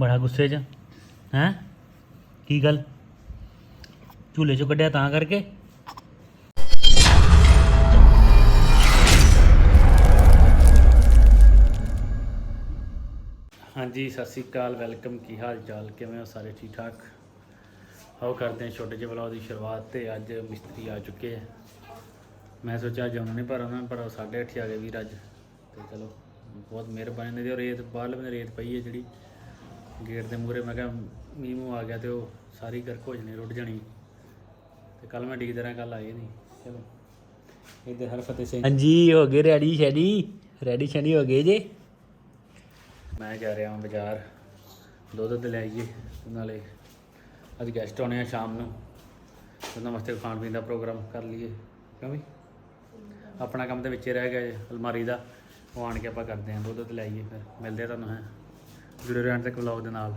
ਬੜਾ ਗੁੱਸੇ 'ਚ। ਹੈਂ? ਕੀ ਗੱਲ? ਝੂਲੇ 'ਚੋਂ ਕੱਢਿਆ ਤਾਂ ਕਰਕੇ? ਹਾਂਜੀ, ਸਤਿ ਸ੍ਰੀ ਅਕਾਲ, ਵੈਲਕਮ। ਕੀ ਹਾਲ ਚਾਲ? ਕਿਵੇਂ ਹੋ ਸਾਰੇ? ਠੀਕ ਠਾਕ? ਆਓ ਕਰਦੇ ਹਾਂ ਛੋਟੇ ਜਿਹੇ ਵਲੌਗ ਦੀ ਸ਼ੁਰੂਆਤ ਤੇ ਅੱਜ ਮਿਸਤਰੀ ਆ ਚੁੱਕੇ ਆ। ਮੈਂ ਸੋਚਿਆ ਅੱਜ ਆਉਣਾ ਨਹੀਂ ਪਰ ਉਹਨਾਂ ਨੇ, ਪਰ 8:30 ਆ ਗਏ ਵੀਰ ਅੱਜ। ਤੇ ਚਲੋ, ਬਹੁਤ ਮਿਹਰਬਾਨੀ ਨੇ ਦੀ ਰੇਤ, ਬਾਹਰਲੇ ਬੰਨੇ ਰੇਤ ਪਈ ਹੈ ਜਿਹੜੀ। ਗੇਟ ਦੇ ਮੂਹਰੇ ਮੈਂ ਕਿਹਾ ਮੀਂਹ ਮੂੰਹ ਆ ਗਿਆ ਤੇ ਉਹ ਸਾਰੀ ਗਰਕ ਹੋ ਜਣੀ ਰੁੱਟ ਜਾਣੀ। ਤੇ ਕੱਲ ਮੈਂ ਡੀਕਦਾ ਰਿਹਾ ਕੱਲ ਆਏ ਨਹੀਂ ਚਲੋ ਇੱਧਰ ਹਰਫਤ ਸਿੰਘ। ਹਾਂਜੀ ਹੋ ਗਏ ਰੈਡੀ ਸ਼ੈਡੀ। ਰੈਡੀ ਸ਼ੈਡੀ ਹੋ ਗਏ ਜੇ। ਮੈਂ ਜਾ ਰਿਹਾ ਹਾਂ ਬਾਜ਼ਾਰ। ਦੁੱਧ ਦੁੱਧ ਲੈ ਆਈਏ ਤੇ ਨਾਲੇ ਅੱਜ ਗੈਸਟ ਆਉਣੇ ਆ ਸ਼ਾਮ ਨੂੰ। ਉਹਨਾਂ ਵਾਸਤੇ ਖਾਣ ਪੀਣ ਦਾ ਪ੍ਰੋਗਰਾਮ ਕਰ ਲਈਏ। ਕਿਉਂ ਵੀ? ਆਪਣਾ ਕੰਮ ਤੇ ਵਿੱਚੇ ਰਹਿ ਗਿਆ ਜੀ, ਅਲਮਾਰੀ ਦਾ। ਉਹ ਆਣ ਕੇ ਆਪਾਂ ਕਰਦੇ ਹਾਂ ਦੁੱਧ ਦੁੱਧ ਲੈ ਆਈਏ ਫਿਰ। ਮਿਲਦੇ ਆ ਤੁਹਾਨੂੰ ਹੈ। ਜੁੜੇ ਰਹਿਣ ਤੱਕ ਵਲੌਗ ਦੇ ਨਾਲ।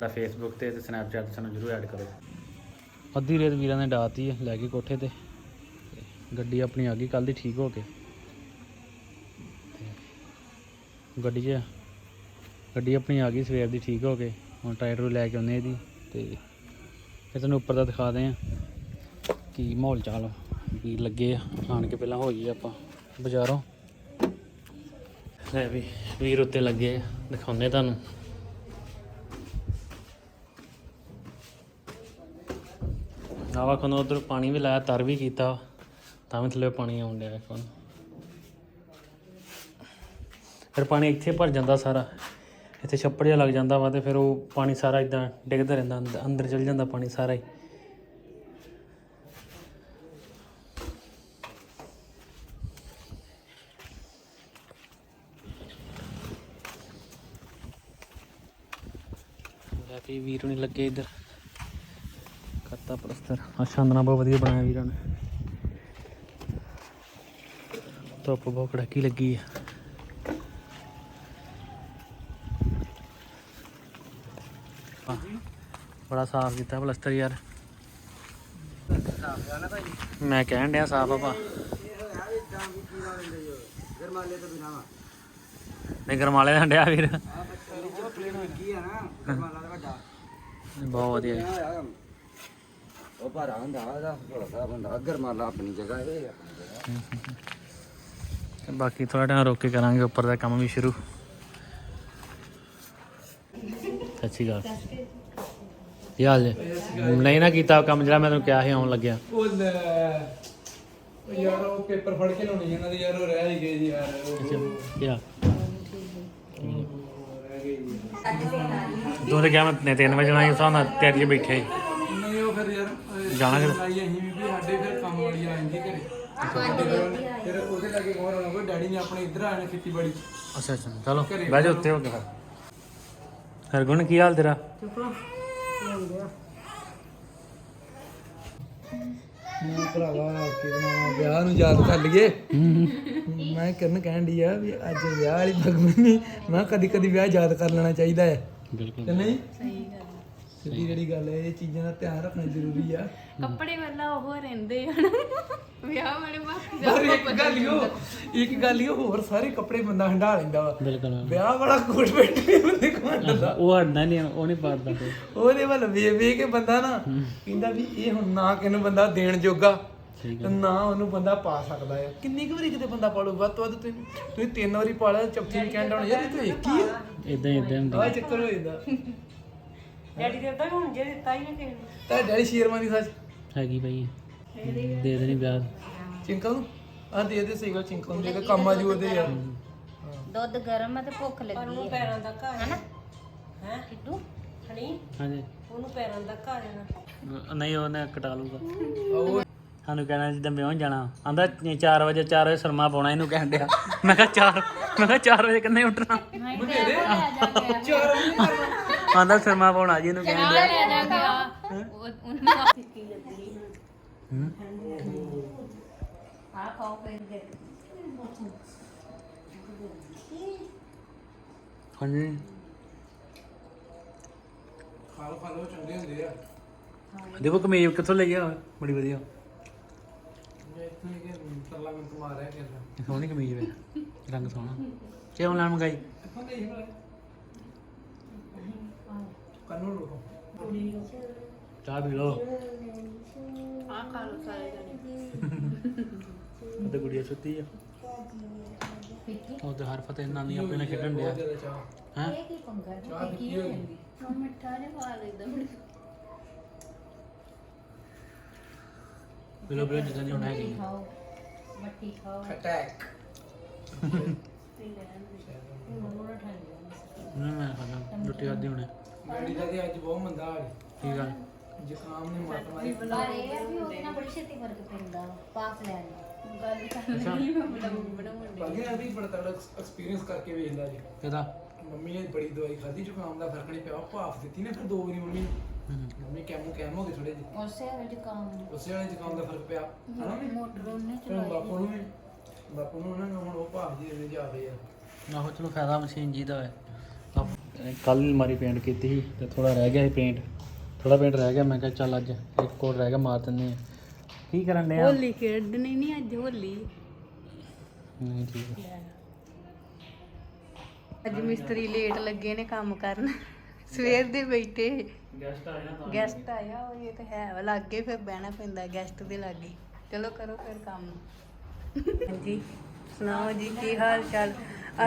ਤਾਂ ਫੇਸਬੁੱਕ ਤੇ ਤੇ ਸਨੈਪਚੈਟ ਤੇ ਸਾਨੂੰ ਜਰੂਰ ਐਡ ਕਰੋ। ਅੱਧੀ ਰੇਤ ਵੀਰਾਂ ਨੇ ਡਾਤੀ ਹੈ ਲੈ ਕੇ ਕੋਠੇ ਤੇ। ਗੱਡੀ ਆਪਣੀ ਆ ਗਈ ਕੱਲ ਦੀ ਠੀਕ ਹੋ ਕੇ। ਤੇ ਗੱਡੀ 'ਚ, ਗੱਡੀ ਆਪਣੀ ਆ ਗਈ, ਸਵੇਰ ਦੀ ਠੀਕ ਹੋ ਕੇ। ਹੁਣ ਟਾਇਰ ਨੂੰ ਲੈ ਕੇ ਆਉਂਦੇ ਇਹਦੀ। ਤੇ ਫਿਰ ਤੁਹਾਨੂੰ ਉੱਪਰ ਦਾ ਦਿਖਾਦੇ ਆ ਕੀ ਮਾਹੌਲ ਚਾਲ ਵੀ ਲੱਗੇ ਆ। ਆਣ ਕੇ ਪਹਿਲਾਂ ਹੋਈਏ ਆਪਾਂ ਬਾਜ਼ਾਰੋਂ। ਲੈ ਵੀ, ਵੀਰ ਉੱਤੇ ਲੱਗੇ ਆ, ਦਿਖਾਉਂਦੇ ਤੁਹਾਨੂੰ। ਆਵਾ ਖਨੋ, ਉਧਰ ਪਾਣੀ ਵੀ ਲਾਇਆ, ਤਰ ਵੀ ਕੀਤਾ ਤਾਂ ਵੀ ਥੱਲੇ ਪਾਣੀ ਆਉਣ ਡਿਆ ਕੋਣ ਫਿਰ ਪਾਣੀ ਇੱਥੇ ਭਰ ਜਾਂਦਾ ਸਾਰਾ, ਇੱਥੇ ਛੱਪੜ ਜਿਹਾ ਲੱਗ ਜਾਂਦਾ ਵਾ ਤੇ ਫਿਰ ਉਹ ਪਾਣੀ ਸਾਰਾ ਇਦਾਂ ਡਿੱਗਦਾ ਰਹਿੰਦਾ, ਅੰਦ- ਅੰਦਰ ਚਲ ਜਾਂਦਾ ਪਾਣੀ ਸਾਰਾ ਹੀ। ਵੀ ਵੀਰ ਨਹੀਂ ਲੱਗੇ ਇੱਧਰ। ਕਰਤਾ ਪਲਸਤਰ। ਆ ਛਾਂਦਣਾ ਬਹੁਤ ਵਧੀਆ ਬਣਾਇਆ ਵੀਰਾਂ ਨੇ। ਧੁੱਪ ਬਹੁਤ ਕੜਕੀ ਲੱਗੀ ਆ। ਬੜਾ ਸਾਫ਼ ਕੀਤਾ ਪਲਸਤਰ ਯਾਰ। ਮੈਂ ਕਹਿਣ ਡਿਆ ਸਾਫ਼ ਆ ਭਾ ਨਹੀਂ ਗਰਮਾਲੇ ਦਾ ਡਿਆ ਵੀਰ। ਬਹੁਤ ਵਧੀਆ ਜੀ। ਉਹ ਭਾਰਾ ਹੁੰਦਾ ਉਹਦਾ ਥੋੜਾ ਬੰਦਾ ਗਰਮਾਲਾ ਆਪਣੀ ਜਗ੍ਹਾ ਇਹ ਤੇ ਬਾਕੀ ਥੋੜਾ ਟਾਈਮ ਰੋਕ ਕੇ ਕਰਾਂਗੇ ਉੱਪਰ ਦਾ ਕੰਮ ਵੀ ਸ਼ੁਰੂ। ਸਤਿ ਸ਼੍ਰੀ ਅਕਾਲ। ਕੀ ਹਾਲ ਜੀ। ਨਹੀਂ ਨਾ ਕੀਤਾ ਕੰਮ ਜਿਹੜਾ ਮੈਂ ਤੈਨੂੰ ਕਿਹਾ ਸੀ ਆਉਣ ਲੱਗਿਆ। ਉਹ ਯਾਰ ਉਹ ਪੇਪਰ ਫੜ ਕੇ ਲਾਉਣੀ ਇਹਨਾਂ ਦੇ ਯਾਰ ਉਹ ਰਹਿ ਹੀ ਗਏ ਜੀ ਯਾਰ ਉਹ ਅੱਛਾ ਕੀ ਹਾਲ ਰਹਿ ਗਏ ਤੇ ਕਿਹਾ ਮੈਂ ਨੇ 3 ਵਜੇ ਜਾਣਾ ਸੀ ਸਾਹ ਨਾਲ ਤਿਆਰੀ 'ਚ ਬੈਠੇ। ਨਹੀਂ ਉਹ ਫਿਰ ਯਾਰ ਅਹ, ਜਾਣਾ ਕਿਤੇ? ਲਾਈ ਅਸੀਂ ਵੀ ਵੀ ਸਾਡੇ ਫਿਰ ਕੰਮ ਵਾਲੀ ਆ ਜਾਂਦੀ ਘਰੇ। ਫਿਰ- ਫਿਰ ਉਹਦੇ ਲਾਗੇ ਕੌਣ ਹੋਣਾ ਕੋਈ ਡੈਡੀ ਨੇ ਆਪਣੇ ਇੱਧਰ ਆਣੇ ਖੇਤੀਬਾੜੀ ਚ। ਅੱਛਾ ਅੱਛਾ ਚਲੋ ਬਹਿ ਜਾ ਉੱਤੇ ਹੋ ਕੇ ਫਿਰ। ਹਰਗੁਣ ਕੀ ਹਾਲ ਤੇਰਾ? ਮੈਂ ਭਰਾਵਾ ਕਿਹਨਾਂ ਵਿਆਹ ਨੂੰ ਯਾਦ ਕਰ ਲਈਏ। ਮੈਂ ਕਰਨ ਕਹਿਣ ਦੀ ਆ ਵੀ ਅੱਜ ਵਿਆਹ ਵਾਲੀ ਭਗਮਨੀ ਮੈਂ ਕਦੀ ਕਦੀ ਵਿਆਹ ਯਾਦ ਕਰ ਲੈਣਾ ਚਾਹੀਦਾ ਹੈ। ਬਿਲਕੁਲ ਕਿ ਨਹੀਂ? ਸਹੀ ਗੱਲ ਸਿੱਧੀ ਜਿਹੜੀ ਗੱਲ ਹੈ ਇਹ ਚੀਜ਼ਾਂ ਦਾ ਧਿਆਨ ਰੱਖਣਾ ਜ਼ਰੂਰੀ ਆ। ਕੱਪੜੇ ਵਾਲਾ ਉਹ ਰਹਿੰਦੇ ਹਨ ਵਿਆਹ ਵਾਲੇ ਬਾਕੀ ਪਰ ਇੱਕ ਗੱਲ ਹੀ ਉਹ ਇੱਕ ਗੱਲ ਹੀ ਉਹ ਹੋਰ ਸਾਰੇ ਕੱਪੜੇ ਬੰਦਾ ਹੰਡਾ ਲੈਂਦਾ। ਵਾ ਬਿਲਕੁਲ। ਵਿਆਹ ਵਾਲਾ ਕੋਟ ਪੈਂਟ ਵੀ ਬੰਦੇ ਕੋਲ ਹੰਡਦਾ ਉਹ ਹਟਦਾ ਨਹੀਂ ਉਹ ਨਹੀਂ ਪਾੜਦਾ ਕੋਈ। ਉਹਦੇ ਵੱਲ ਵੇ ਵੇ ਕੇ ਬੰਦਾ ਨਾ ਕਹਿੰਦਾ ਵੀ ਇਹ ਹੁਣ ਨਾ ਕਿਨੂੰ ਬੰਦਾ ਦੇਣ ਜੋਗਾ। ਨਾ ਉਹਨੂੰ ਬੰਦਾ ਪਾ ਸਕਦਾ ਹੈ। ਕਿੰਨੀ ਕੁ ਵਾਰੀ ਕਿਤੇ ਬੰਦਾ ਪਾਲੂ ਵੱਧ ਤੋਂ ਵੱਧ ਤੁਸੀਂ ਤੁਸੀਂ ਤਿੰਨ ਵਾਰੀ ਪਾ ਲਿਆ ਚੌਥੀ ਵੀ ਡਾਉਣ ਯਾਰ ਇਹ ਤਾਂ ਇੱਕ ਹੀ ਆ। ਇਦਾਂ ਇਦਾਂ ਹੁੰਦਾ ਆਹ ਚੱਕਰ ਹੋ ਜਾਂਦਾ। ਡੈਡੀ ਦੇ ਤਾਂ ਹੁਣ ਜੇ ਦਿੱਤਾ ਹੀ ਨਾ ਕਿਸੇ ਨੂੰ। ਤਾਂ ਡੈਡੀ ਸ਼ੇਰਵਾਨੀ ਸੱਚ ਹੈਗੀ ਭਾਈ ਦੇ ਦੇਣੀ ਵਿਆਹ। ਚਿੰਕਲ ਨੂੰ ਆ ਦੇ ਦੇ ਸਹੀ ਗੱਲ ਚਿੰਕਲ ਨੂੰ ਦੇ ਦੇ। ਕੰਮ ਆ ਜੂ ਉਹਦੇ ਯਾਰ। ਦੁੱਧ ਗਰਮ ਹੈ ਤੇ ਭੁੱਖ ਲੱਗੀ ਹੈ ਪੈਰਾਂ ਦਾ ਘਰ ਹੈਨਾ? ਹੈ? ਕਿੱਡੂ? ਹਣੀ? ਹਾਂਜੀ। ਉਹਨੂੰ ਪੈਰਾਂ ਦਾ ਘਰ ਹੈ ਨਾ ਨਹੀਂ ਉਹਨੇ ਕਟਾ ਲੂਗਾ ਸਾਨੂੰ ਕਹਿਣਾ ਜਿੱਦਾਂ ਵਿਆਹ ਜਾਣਾ। ਆਂਦਾ 4 ਵਜੇ 4 ਵਜੇ ਸਰਮਾ ਪਾਉਣਾ ਇਹਨੂੰ ਕਹਿਣ ਡਿਆ। ਮੈਂ ਕਿਹਾ 4 ਮੈਂ ਕਿਹਾ 4 ਵਜੇ ਕਿੰਨੇ ਉੱਠਣਾ? ਆਂਦਾ ਸਰਮਾ ਪਾਉਣਾ ਜੀ ਇਹਨੂੰ ਕਹਿਣ ਡਿਆ। ਹਾਂਜੀ। ਖਾ ਲੋ ਚੰਗੇ ਹੁੰਦੇ ਆ ਦੇਖੋ ਕਮੀਜ਼ ਕਿੱਥੋਂ ਲਈ ਆ? ਬੜੀ ਵਧੀਆ। ਮੈਂ ਇੱਥੋਂ ਹੀ ਕਿ ਤਰਲਾ ਮੈਂ ਕਮਾ ਰਿਹਾ ਕਿ ਸੋਹਣੀ ਕਮੀਜ਼ ਵੇ। ਰੰਗ ਸੋਹਣਾ। ਕਿਉਂ ਲੈਣ ਮੰਗਾਈ? ਇੱਥੋਂ ਦੇ ਹੀ ਬੜਾ ਅਨੂ ਰੁਕੋ। ਚਾਹ ਪੀ ਲਓ। ਆ ਖਾ ਲਓ ਸਾਰੇ ਤੇ ਗੁੜੀਆ ਸੁੱਤੀ ਆ। ਉਹ ਤੇ ਹਰ ਫਤਿਹ ਨਾਨੀ ਆਪਣੇ ਨਾਲ ਖੇਡਣ ਡਿਆ। ਹੈ? ਇਹ ਕੀ ਪੰਗਾ? ਚਾਹ ਹੋਈ। ਹੁਣ ਮਿੱਠਾ ਜਿਹਾ ਪਾ ਲੈਦਾ ਬਿਲੋ ਬਿਲੋ ਜਿੱਦਾਂ ਦੀ ਹੁਣ ਹੈਗੀ ਆ। ਖਾਓ ਮੱਠੀ ਖਾਓ। ਅਟੈਕ ਨਾ ਮੈਂ ਖਾਣਾ ਰੋਟੀ ਖਾਦੀ ਹੁਣੇ। ਡੈਡੀ ਦਾ ਤੇ ਅੱਜ ਬਹੁਤ ਮੰਦਾ ਹਾਲ ਕੀ ਗੱਲ? ਜ਼ੁਕਾਮ ਨੇ ਮੱਤ ਮਾਰੀ। ਪਰ ਇਹ ਆ ਵੀ ਉਹਦੇ ਨਾਲ ਬੜੀ ਛੇਤੀ ਫ਼ਰਕ ਪੈਂਦਾ ਵਾ, ਪਾਸ ਲੈਣ ਨਾਲ ਗੱਲ ਕਰਨੀ ਮੈਂ ਬਣਾਉਣ ਬਣਾਉਣ ਬਾਕੀ ਆ ਵੀ ਬੜਾ ਤਗੜਾ ਐਕਸਪੀਰੀਅੰਸ ਕਰਕੇ ਵੇਖ ਲਿਆ ਜੀ ਕਿਹਦਾ? ਮੰਮੀ ਨੇ ਬੜੀ ਦਵਾਈ ਖਾਧੀ ਜ਼ੁਕਾਮ ਦਾ ਫ਼ਰਕ ਨਹੀਂ ਪਿਆ ਉਹ ਭਾਫ ਦਿੱਤੀ ਨਾ ਫਿਰ ਦੋ ਵਾਰੀ ਮੰਮੀ ਨੇ। ਮੰਮੀ ਕੈਮੋ ਕੈਮ ਹੋ ਗਏ ਥੋੜੇ ਜਿਹੇ। ਉਸੇ ਵੇਲੇ ਜ਼ੁਕਾਮ ਉਸੇ ਵਾਲੇ ਜ਼ੁਕਾਮ ਦਾ ਫ਼ਰਕ ਪਿਆ। ਹਨਾ? ਵੀ ਮੋਟਰ ਉਹਨੇ ਫਿਰ ਬਾਪੂ ਨੂੰ ਵੀ ਬਾਪੂ ਨੂੰ ਉਹਨਾਂ ਨੂੰ ਹੁਣ ਉਹ ਭਾਫ ਦੀ ਦੇ ਜਾਵੇ ਆ। ਆਹੋ ਚਲੋ ਫਾਇਦਾ ਮਸ਼ੀਨ ਜੀ ਦਾ ਹੈ। ਕੱਲ ਮਾਰੀ ਪੇਂਟ ਕੀਤੀ ਸੀ ਤੇ ਥੋੜਾ ਰਹਿ ਗਿਆ ਸੀ ਪੇਂਟ। ਥੋੜਾ ਪੇਂਟ ਰਹਿ ਗਿਆ ਮੈਂ ਕਿਹਾ ਚੱਲ ਅੱਜ ਇੱਕ ਕੋਟ ਰਹਿ ਗਿਆ ਮਾਰ ਦਿੰਦੇ ਆ ਕੀ ਕਰਨ ਡਿਆ? ਹੋਲੀ ਖੇਡਣੀ ਨਹੀਂ ਅੱਜ ਹੋਲੀ। ਨਹੀਂ ਠੀਕ ਹੈ ਅੱਜ ਮਿਸਤਰੀ ਲੇਟ ਲੱਗੇ ਨੇ ਕੰਮ ਕਰਨ। ਸਵੇਰ ਦੇ ਬੈਠੇ। ਗੈਸਟ ਆਇਆ ਤਾਂ ਗੈਸਟ ਆਇਆ ਉਹ ਇਹ ਤਾਂ ਹੈ ਵਾ ਲਾਗੇ ਫਿਰ ਬਹਿਣਾ ਪੈਂਦਾ ਗੈਸਟ ਦੇ ਲਾਗੇ। ਚਲੋ ਕਰੋ ਫਿਰ ਕੰਮ। ਹਾਂਜੀ ਸੁਣਾਓ ਜੀ ਕੀ ਹਾਲ ਚਾਲ?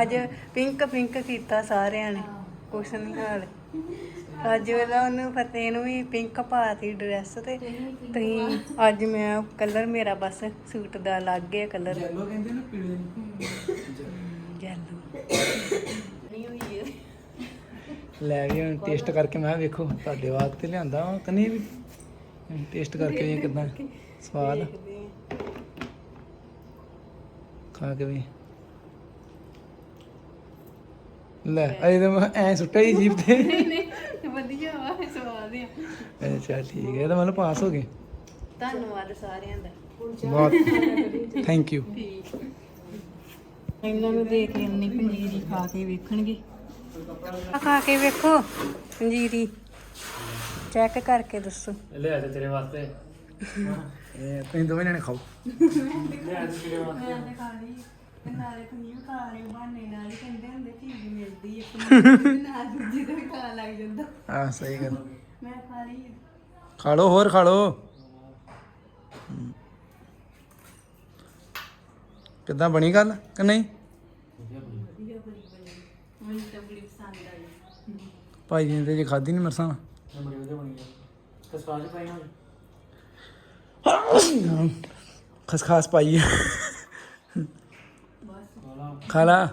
ਅੱਜ ਪਿੰਕ ਪਿੰਕ ਕੀਤਾ ਸਾਰਿਆਂ ਨੇ ਕੁਛ ਨਹੀਂ ਹਾਲ। ਅੱਜ ਵੇਲਾ ਉਹਨੂੰ ਫਤਿਹ ਨੂੰ ਵੀ ਪਿੰਕ ਪਾਤੀ ਡਰੈਸ ਤੇ। ਤੁਸੀਂ ਅੱਜ ਮੈਂ ਕਲਰ ਮੇਰਾ ਬਸ ਸੂਟ ਦਾ ਲੱਗ ਗਿਆ ਕਲਰ ਜੈਲੋ ਕਹਿੰਦੇ ਨਾ ਪੀਲੇ ਨੂੰ। ਜੈਲੋ ਲੈ ਗਏ ਹੁਣ ਟੇਸਟ ਕਰਕੇ ਮੈਂ ਕਿਹਾ ਵੇਖੋ ਤੁਹਾਡੇ ਵਾਸਤੇ ਲਿਆਂਦਾ ਵਾ ਕਨੀ ਵੀ? ਟੇਸਟ ਕਰਕੇ ਵੇਖ ਕਿਦਾਂ ਸਵਾਦ। ਖਾ ਕੇ ਵੀ। ਲੈ ਅਜੇ ਤਾਂ ਐ ਸੁੱਟਿਆ ਹੀ ਜੀਭ ਤੇ। ਨਹੀਂ ਨਹੀਂ ਵਧੀਆ ਵਾ ਸਵਾਦ ਆ। ਅੱਛਾ ਠੀਕ ਹੈ ਤਾਂ ਮਤਲਬ ਪਾਸ ਹੋ ਗਏ। ਧੰਨਵਾਦ ਸਾਰਿਆਂ ਦਾ। ਬਹੁਤ। ਥੈਂਕ ਯੂ ਇਹਨਾਂ ਨੂੰ ਦੇਖ ਕੇ ਅੰਨੀ ਪੰਜੀਰੀ ਖਾ ਕੇ ਵੇਖਣਗੇ। ਖਾ ਕੇ ਵੇਖੋ ਪੰਜੀਰੀ। ਚੈੱਕ ਕਰਕੇ ਦੱਸੋ। ਲੈ ਤੇ ਤੇਰੇ ਵਾਸਤੇ। ਇਹ ਤੁਸੀਂ ਦੋਵੇਂ ਜਣੇ ਖਾਓ। ਲੈ ਤੇ ਤੇਰੇ ਵਾਸਤੇ। ਮੈਂ ਤੇ ਖਾ ਲਈ। ਤੇ ਨਾਲੇ ਪਨੀਰ ਖਾ ਰਹੇ ਬਹਾਨੇ ਨਾਲ ਹੀ ਕਹਿੰਦੇ ਹੁੰਦੇ ਚੀਜ਼ ਮਿਲਦੀ ਇੱਕ ਨਾਲ ਦੂਜੀ ਦਾ ਵੀ ਖਾ ਲੱਗ ਜਾਂਦਾ ਹਾਂ ਸਹੀ ਗੱਲ। ਮੈਂ ਖਾ ਲਈ ਖਾ ਲਓ ਹੋਰ ਖਾ ਲਓ। ਕਿੱਦਾਂ ਬਣੀ ਗੱਲ ਕਿ ਨਹੀਂ ਵਧੀਆ ਬੜੀ ਬਣੀ ਮੈਨੂੰ ਤਾਂ ਬੜੀ ਪਸੰਦ ਆਈ ਭਾਈ ਜੀ ਨੇ ਤੇ ਜੇ ਖਾਦੀ ਨਹੀਂ ਮਰਸਾਂ। ਇਹ ਬੜੀ ਵਧੀਆ ਬਣੀ ਹੈ ਕਸਕਾਜ ਪਾਈ ਹੋਈ ਖਸਖਾਸ ਪਾਈ ਹੈ ਵਾਲਾ ਖਾ ਲਾ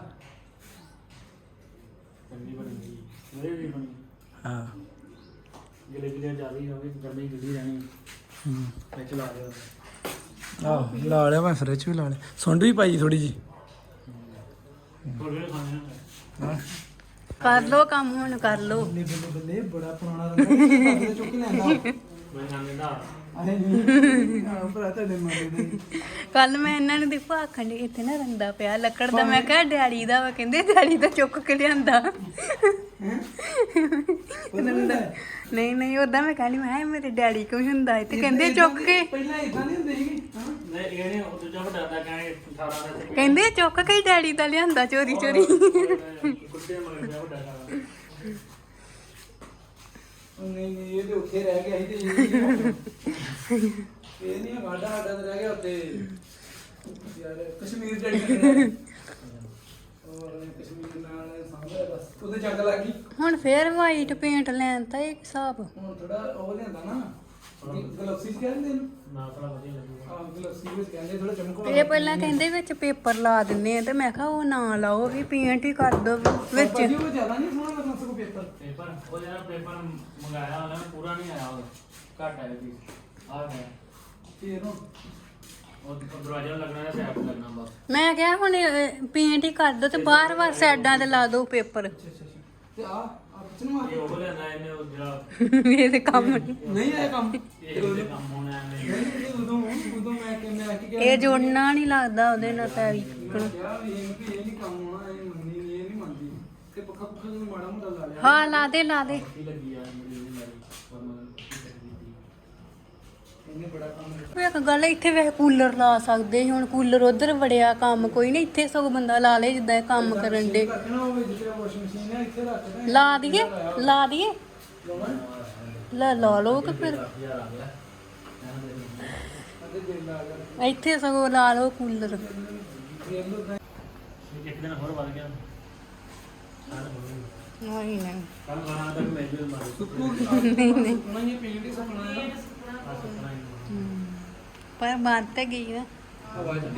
ਚੰਗੀ ਬਣੀ ਗਈ ਮੇਰੇ ਵੀ ਬਣੀ ਹਾਂ। ਗਿਲੇ ਗਿਲੇ ਜ਼ਿਆਦਾ ਹੀ ਹੋਵੇ ਗਰਮੀ ਗਿੱਲੀ ਰਹਿਣੀ ਹੂੰ। ਵਿੱਚ ਲਾ ਦਿਓ ਆਹ ਲਾ ਲਿਆ ਮੈਂ ਫਰਿੱਜ ਵੀ ਲਾ ਲਿਆ। ਸੁੰਡ ਵੀ ਪਾਈ ਥੋੜੀ ਜੀ ਥੋੜੇ ਖਾਣੇ ਆ ਹਾਂ। ਕਰ ਲੋ ਕੰਮ ਹੁਣ ਕਰ ਲੋ ਬੱਲੇ ਬੱਲੇ ਬੜਾ ਪੁਰਾਣਾ ਰੰਗਾ ਚੁੱਕ ਲੈਂਦਾ ਮੈਂ ਖਾਣੇ ਕੱਲ ਮੈਂ ਇਹਨਾਂ ਨੂੰ ਦੇਖੋ ਆਖਣ ਦੀ ਇੱਥੇ ਨਾ ਰੰਦਾ ਪਿਆ ਲੱਕੜ ਦਾ। ਮੈਂ ਕਿਹਾ ਡੈਡੀ ਦਾ ਵਾ ਕਹਿੰਦੇ ਡੈਡੀ ਦਾ ਚੁੱਕ ਕੇ ਲਿਆਂਦਾ। ਰੰਦਾ। ਨਹੀਂ ਨਹੀਂ ਉਦਾਂ ਮੈਂ ਕਹਿੰਦੀ ਮੈਂ ਕਿਹਾ ਮੇਰੇ ਡੈਡੀ ਹੀ ਹੁੰਦਾ? ਤੇ ਕਹਿੰਦੇ ਚੁੱਕ ਕੇ। ਪਹਿਲਾਂ ਇਦਾਂ ਨਹੀਂ ਹੁੰਦੇ ਸੀਗੇ ਹਾਂ। ਨਹੀਂ ਇਹ ਨਹੀਂ ਉਹ ਦੂਜਾ ਵੱਡਾ ਦਾ ਕਹਿੰਦੇ 18 ਦਾ ਤੇ ਕਹਿੰਦੇ ਚੁੱਕ ਕੇ ਡੈਡੀ ਦਾ ਲਿਆਂਦਾ ਚੋਰੀ ਚੋਰੀ। ਮਗਰ ਵੱਡਾ ਨਹੀਂ ਨਹੀਂ ਇਹ ਤੇ ਉੱਥੇ ਰਹਿ ਗਿਆ ਸੀ ਤੇ ਇਹ ਨਹੀਂ ਇਹ ਨਹੀਂ ਸਾਡਾ ਸਾਡਾ ਤਾਂ ਰਹਿ ਗਿਆ ਉੱਥੇ। ਯਾਰ ਕਸ਼ਮੀਰ ਜੜੀ ਔਰ ਕਸ਼ਮੀਰ ਨਾਲ ਸਾਂਭਿਆ ਬਸ। ਉਹਦੇ ਜੰਗ ਲੱਗ ਗਈ। ਹੁਣ ਫੇਰ ਵਾਈਟ ਪੇਂਟ ਲੈਣ ਤਾਂ ਇੱਕ ਹਿਸਾਬ। ਹੁਣ ਥੋੜਾ ਉਹ ਲਿਆਂਦਾ ਨਾ। ਗਲੌਕਸੀ ਚ ਕਹਿੰਦੇ ਇਹਨੂੰ ਨਾ ਥੋੜਾ ਵਧੀਆ ਲੱਗੂਗਾ। ਆਹ ਗਲੌਕਸੀ ਵਿੱਚ ਕਹਿੰਦੇ ਥੋੜਾ ਚਮਕਵਾ ਇਹ ਪਹਿਲਾਂ ਕਹਿੰਦੇ ਵਿੱਚ ਪੇਪਰ ਲਾ ਦਿੰਨੇ ਆ ਤੇ ਮੈਂ ਕਿਹਾ ਉਹ ਨਾ ਲਾਓ ਵੀ ਪੇਂਟ ਹੀ ਕਰ ਦੋ ਵਿੱਚ। ਭਾਜੀ ਉਹ ਜ਼ਿਆਦਾ ਨਹੀਂ ਸੋਹਣਾ ਲੱਗਣਾ ਸਗੋਂ ਪੇਪਰ। ਪੇਪਰ ਉਹ ਜਿਹੜਾ ਪੇਪਰ ਮੰਗਾਇਆ ਉਹਨੇ ਪੂਰਾ ਨਹੀਂ ਆਇਆ ਉਹ ਘੱਟ ਆਇਆ ਜੀ ਆ ਗਿਆ ਫੇਰ ਹੁਣ ਉਹ ਦਰਵਾਜ਼ਾ ਲੱਗਣਾ ਹੈ ਸੈਪ ਲੱਗਣਾ ਬਸ। ਮੈਂ ਕਿਹਾ ਹੁਣ ਪੇਂਟ ਹੀ ਕਰ ਦੋ ਤੇ ਬਾਹਰ ਬਾਹਰ ਸਾਈਡਾਂ ਤੇ ਲਾ ਦਿਓ ਪੇਪਰ। ਅੱਛਾ ਅੱਛਾ ਅੱਛਾ। ਤੇ ਆ ਇਹ ਉਹ ਲੈਣਾ ਇਹਨੇ ਉਹ ਜਿਹੜਾ ਇਹ ਤੇ ਕੰਮ ਨਹੀਂ। ਨਹੀਂ ਆਇਆ ਕੰਮ। ਇਹ ਉਹਦੇ ਕੰਮ ਹੋਣਾ ਐਵੇਂ ਨਹੀਂ। ਇਹ ਉਦੋਂ ਉਦੋਂ ਮੈਂ ਕਿ ਮੈਂ ਕੀ ਇਹ ਜੋੜਨਾ ਨਹੀਂ ਲੱਗਦਾ ਉਹਦੇ ਨਾਲ ਪੈਰੀ ਮੈਂ ਕਿਹਾ ਵੀ ਇਹ ਵੀ ਇਹ ਨਹੀਂ ਕੰਮ ਹੋਣਾ ਇਹ ਮੰਨੀ ਨਹੀਂ ਇਹ ਨਹੀਂ ਮੰਨਦੀ। ਤੇ ਪੱਖਾ ਪੁੱਖਾ ਨੂੰ ਮਾੜਾ ਮੋਟਾ ਲਾ ਲਿਆ। ਹਾਂ ਲਾ ਦੇ ਲਾ ਦੇ। ਲੱਗੀ ਆ ਉਹਦੀ ਮਾਰੀ ਪਰ ਮੈਂ ਕੀ ਕਰੀ ਦਿੱਤੀ ਇਹਨੇ ਬੜਾ ਕੰਮ ਉਹ ਇੱਕ ਗੱਲ ਹੈ, ਇੱਥੇ ਵੇ ਕੂਲਰ ਲਾ ਸਕਦੇ ਸੀ, ਹੁਣ ਕੂਲਰ ਉਧਰ ਵੜਿਆ ਕੰਮ ਕੋਈ ਨਹੀਂ ਇੱਥੇ ਸਗੋਂ ਬੰਦਾ ਲਾ ਲੇ ਜਿੱਦਾਂ ਇਹ ਕੰਮ ਕਰਨ ਦੇ। ਲਾ ਦਈਏ ਲਾ ਦਈਏ। ਲੈ ਲਾ ਲਓ ਕਿ ਫਿਰ। ਇੱਥੇ ਸਗੋਂ ਲਾ ਲਓ ਕੂਲਰ। ਇੱਕ ਦਿਨ ਹੋਰ ਵੱਧ ਗਿਆ। ਨਹੀਂ ਨਹੀਂ। ਕੱਲ 12 ਤੱਕ ਮੈਂ ਵੀ ਮਾਰੂ ਨਹੀਂ ਨਹੀਂ। ਪਰ ਮਾਰ ਤੇ ਗਈ ਨਾ। ਮਾਰਦਾ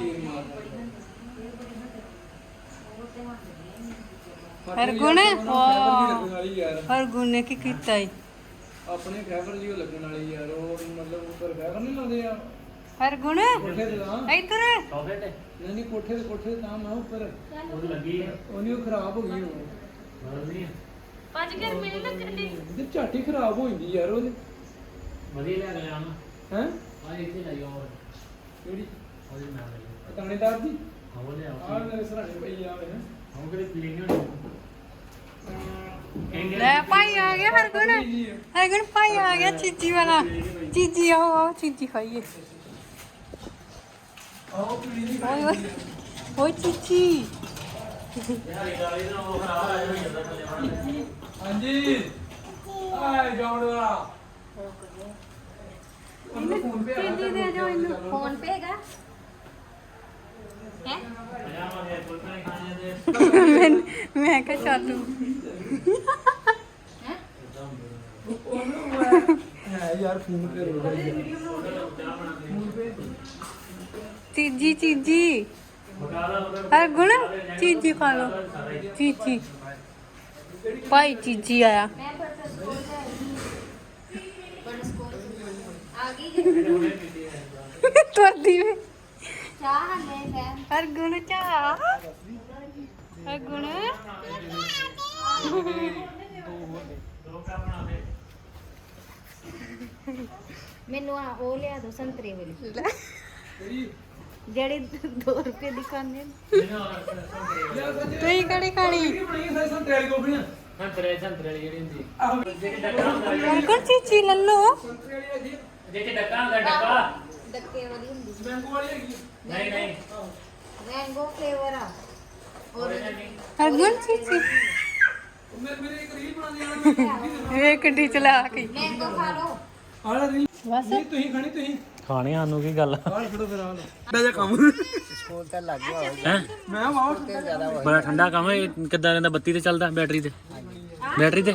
ਹਰਗੁਣ? ਹਰਗੁਣ ਨੇ ਕੀ ਕੀਤਾ ਈ? ਆਪਣੇ ਫੈਬਰ ਜੀ ਉਹ ਲੱਗਣ ਵਾਲੀ ਯਾਰ ਉਹ ਮਤਲਬ ਉੱਪਰ ਫੈਬਰ ਨਹੀਂ ਲਾਉਂਦੇ ਆ। ਹਰਗੁਣ? ਕੋਠੇ ਤੇ ਤਾਂ। ਇੱਧਰ। ਨਹੀਂ ਨਹੀਂ ਕੋਠੇ ਦੇ ਕੋਠੇ ਤੇ ਤਾਂ ਮੈਂ ਉੱਪਰ। ਉਹ ਲੱਗੀ ਹੈ ਉਹ ਨਹੀਂ ਉਹ ਖਰਾਬ ਹੋ ਗਈ ਉਹ ਮਰ ਨਹੀਂ ਪੰਜ ਘਰ ਮੇਰੇ ਨਾਲ ਤੇ ਝਾਟੀ ਖਰਾਬ ਹੋ ਜਾਂਦੀ ਯਾਰ ਉਹਦੇ। ਵਧੀਆ ਲੈ ਗਿਆ ਨਾ ਹੈ? ਆ ਇੱਥੇ ਲਾਈ ਹੋਰ ਕਿਹੜੀ? ਉਹਦੇ ਨਾਲ ਲਈ ਤਾਣੇਦਾਰ ਦੀ? ਹਾਂ ਲਿਆ ਆਹ ਮੇਰੇ ਸਰਾਣੇ ਪਈ ਆ ਵੇ ਹਾਂ ਕਿਹੜੇ ਪੀਲੇ ਨਹੀਂ ਲੈ ਭਾਈ ਆ ਗਿਆ ਹਰਗੁਣ। ਹਰਗੁਣ ਭਾਈ ਆ ਗਿਆ ਚੀਚੀ ਵਾਲਾ। ਚੀਚੀ ਆਓ ਆਓ ਚੀਚੀ ਖਾਈਏ ਓਏ। ਓਏ ਓਏ ਚੀਚੀ। ਹਾਂਜੀ। ਆਏ ਜਾਉਣਾ ਉਹਨੂੰ ਫੋਨ ਪੇ ਆ ਦੇ ਦੇ ਜੋ ਇਹਨੂੰ। ਫੋਨ ਪੇ ਹੈਗਾ? ਹੈ? ਮੈਂ ਮੈਂ ਕਿਹਾ ਚਾਲੂ ਹੈ? ਯਾਰ ਫੋਨ ਪੇ ਰੋ ਗਈ ਚੀਜੀ ਚੀਜੀ। ਹਰਗੁਣ ਚੀਜੀ ਖਾ ਲੋ ਚੀਜੀ। ਭਾਈ ਚੀਜੀ ਆਇਆ। ਮੈਂ ਪਰ ਸਕੂਲ ਪਰ ਸਕੂਲ ਆ ਗਈ ਤੁਰਦੀ ਵੇ। ਚਾਹ ਲੈ ਲੈ ਹਰਗੁਣ ਚਾ ਹਰਗੁਣ। ਮੈਨੂੰ ਆ ਉਹ ਲਿਆ ਦੋ ਸੰਤਰੇ ਵਾਲੀ। ਜਿਹੜੇ 2 ਰੁਪਏ ਦੀ ਖਾਣੇ ਤੂੰ ਕਿਹੜੀ ਖਾਣੀ? ਸੰਤਰੇ ਸੰਤਰੇ ਸੰਤਰੇ ਵਾਲੀ ਜਿਹੜੀ ਹੁੰਦੀ। ਆਹੋ। ਹਰਗੁਣ ਚੀਚੀ ਲੱਲੋ ਸੰਤਰੇ ਵਾਲੀ ਆ, ਜਿਹਦੇ ਡੱਕਾ ਹੁੰਦਾ ਡੱਕਾ। ਡੱਕੇ ਵਾਲੀ ਹੁੰਦੀ ਸੀ। ਮੈਂਗੋ ਵਾਲੀ ਹੈਗੀ ਆ। ਨਹੀਂ ਨਹੀਂ। ਮੈਂਗੋ ਫਲੇਵਰ ਆ। ਔਰ ਹਰਗੁਣ ਚੀਚੀ ਉਹ ਮੇਰੇ ਮੇਰੇ ਇੱਕ ਰੀਲ ਬਣਾਉਂਦੇ ਆ ਵੇ ਗੱਡੀ ਚਲਾ ਕੇ ਮੈਂਗੋ ਖਾ ਲਓ। ਆਹ ਰੀਲ। ਬਸ। ਨਹੀਂ ਤੁਸੀਂ ਖਾਣੀ ਤੁਸੀਂ? ਖਾਣੇ ਸਾਨੂੰ ਕੀ ਗੱਲ ਆਹ ਫੜੋ ਫਿਰ ਆਹ ਲਓ। ਜਾ ਕੰਮ। ਹੈ? ਮੈਂ ਵਾਹ ਬੜਾ ਠੰਡਾ ਕੰਮ ਹੈ ਇਹ ਕਿੱਦਾਂ ਰਹਿੰਦਾ ਬੱਤੀ ਤੇ ਚੱਲਦਾ ਬੈਟਰੀ ਤੇ? ਬੈਟਰੀ ਤੇ?